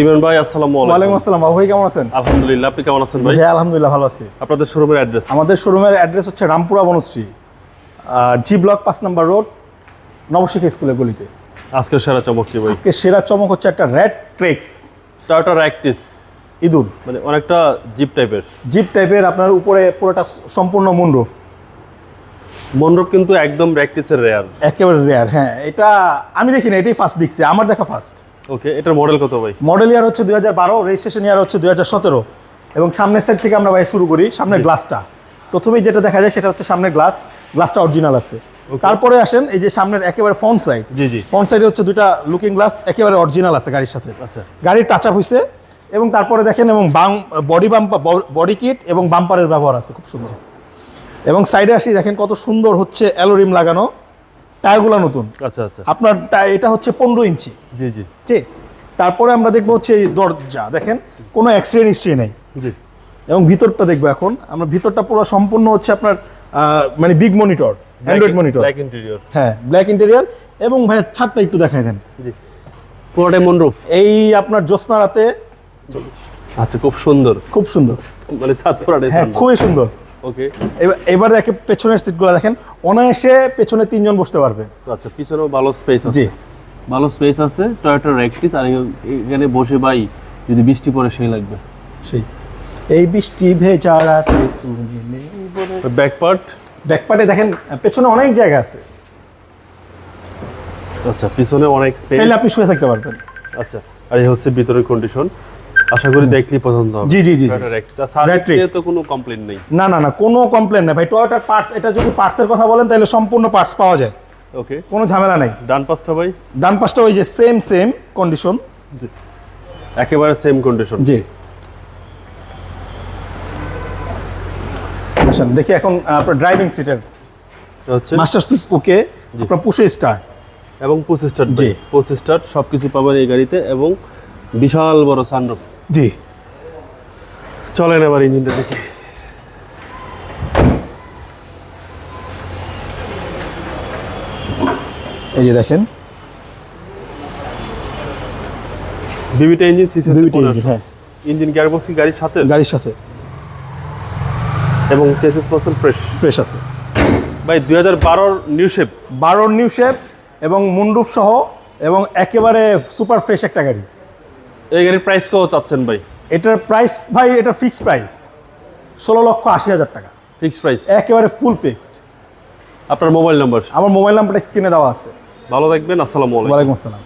ইমরান ভাই আসসালামু ওয়ালাইকুম আলাইকুম আসসালাম। বাবু ভাই কেমন আছেন? আলহামদুলিল্লাহ আপনি কেমন আছেন ভাই? আলহামদুলিল্লাহ ভালো আছি। আপনাদের শোরুমের অ্যাড্রেস? আমাদের শোরুমের অ্যাড্রেস হচ্ছে রামপুরা বনশ্রী জি ব্লক পাঁচ নাম্বার রোড নবশিখা স্কুলের গলিতে। আজকের সেরা চমক কি ভাই? আজকে সেরা চমক হচ্ছে একটা রেড ট্রেক্স টয়োটা র্যাকটিস ইঁদুর। মানে অনেকটা জিপ টাইপের জিপ টাইপের আপনার উপরে পুরোটা সম্পূর্ণ মুন্ডুফ মনরূপ কিন্তু একদম র্যাকটিসের রেয়ার একেবারে রেয়ার হ্যাঁ। এটা আমি দেখি না এটাই ফার্স্ট দেখছি। আমার দেখা ফার্স্ট ওকে এটার মডেল কত ভাই? মডেল ইয়ার হচ্ছে দুই হাজার বারো রেজিস্ট্রেশন ইয়ার হচ্ছে দুই হাজার সতেরো। এবং সামনের সাইড থেকে আমরা ভাই শুরু করি সামনের গ্লাসটা প্রথমেই যেটা দেখা যায় সেটা হচ্ছে সামনের গ্লাস গ্লাসটা অরিজিনাল আছে। তারপরে আসেন এই যে সামনের একেবারে ফ্রন্ট সাইড জি জি। ফ্রন্ট সাইডে হচ্ছে দুইটা লুকিং গ্লাস একেবারে অরিজিনাল আছে গাড়ির সাথে। আচ্ছা। গাড়ির টাচ আপ হয়েছে এবং তারপরে দেখেন এবং বাম বডি বাম্পার বডি কিট এবং বাম্পারের ব্যবহার আছে খুব সুন্দর। এবং সাইডে আসি দেখেন কত সুন্দর হচ্ছে অ্যালোরিম লাগানো। টায়ারগুলো নতুন। আচ্ছা আচ্ছা। আপনার এটা হচ্ছে পনেরো ইঞ্চি। জি জি। জি। তারপরে আমরা দেখব হচ্ছে এই দরজা। দেখেন কোনো অ্যাক্সিডেন্ট হিস্ট্রি নেই। জি। এবং ভিতরটা দেখব এখন। আমরা ভিতরটা পুরো সম্পূর্ণ হচ্ছে আপনার মানে big monitor android monitor black interior হ্যাঁ ব্ল্যাক ইন্টেরিয়ার এবং ভাই ছাদটা একটু দেখাই দেন। জি। পুরোটাই মনরূপ এই আপনার জ্যোৎস্না রাতে আচ্ছা খুব সুন্দর। খুব সুন্দর। মানে সাত পুরাটাই হ্যাঁ খুবই সুন্দর। ওকে এবার দেখে পেছনের সিটগুলো দেখেন। অনায়াসে পেছনে তিনজন বসতে পারবে। আচ্ছা পিছনেও ভালো স্পেস আছে। জি। ভালো স্পেস আছে টয়োটা র্যাকটিস আর এখানে বসে ভাই যদি বৃষ্টি পড়ে সেই লাগবে। সেই। এই বৃষ্টি ভেজা রাতে তুমি নেই বলে ব্যাক পার্ট ব্যাকপার্টে দেখেন পেছনে অনেক জায়গা আছে। আচ্ছা পিছনে অনেক স্পেস চাইলে আপনি শুয়ে থাকতে পারবেন। আচ্ছা আর এই হচ্ছে ভিতরের কন্ডিশন আশা করি দেখলেই পছন্দ হবে। জি, জি, জি। নিয়ে তো কোনো কমপ্লেন নেই। না না না কোনো কমপ্লেন নেই। ভাই টয়োটার পার্টস এটা যদি পার্টসের কথা বলেন তাহলে সম্পূর্ণ পার্টস পাওয়া যায়। ওকে কোনো ঝামেলা নেই। ডান পাশটা ভাই? ডান পাশটা ওই যে সেম সেম কন্ডিশন একেবারে সেম কন্ডিশন জি। আসেন দেখি এখন আপনার ড্রাইভিং সিটের হচ্ছে? মাস্টার সুইচ ওকে আপনার পুষে স্টার এবং পুশ স্টার্ট জি। পুশ স্টার্ট সব কিছু পাবেন এই গাড়িতে এবং বিশাল বড় সানরুফ জি। চলেন এবার ইঞ্জিনটা দেখি। এই যে দেখেন। বিবিটা ইঞ্জিন সিসি দুইটা ইঞ্জিন হ্যাঁ। ইঞ্জিন গিয়ারবক্স গাড়ির সাথে? গাড়ির সাথে। এবং চেসিস পার্সেল ফ্রেশ? ফ্রেশ আছে। ভাই দুই হাজার বারোর নিউ শেপ বারোর নিউ শেপ এবং মুন্ডুপ সহ এবং একেবারে সুপার ফ্রেশ একটা গাড়ি। এই গাড়ির প্রাইস কত চাচ্ছেন ভাই? এটার প্রাইস ভাই এটা ফিক্সড প্রাইস ষোলো লক্ষ আশি হাজার টাকা। ফিক্সড প্রাইস একেবারে ফুল ফিক্সড আপনার মোবাইল নাম্বার আমার মোবাইল নাম্বারটা স্ক্রিনে দেওয়া আছে। ভালো থাকবেন আসসালামু আলাইকুম। আসসালাম।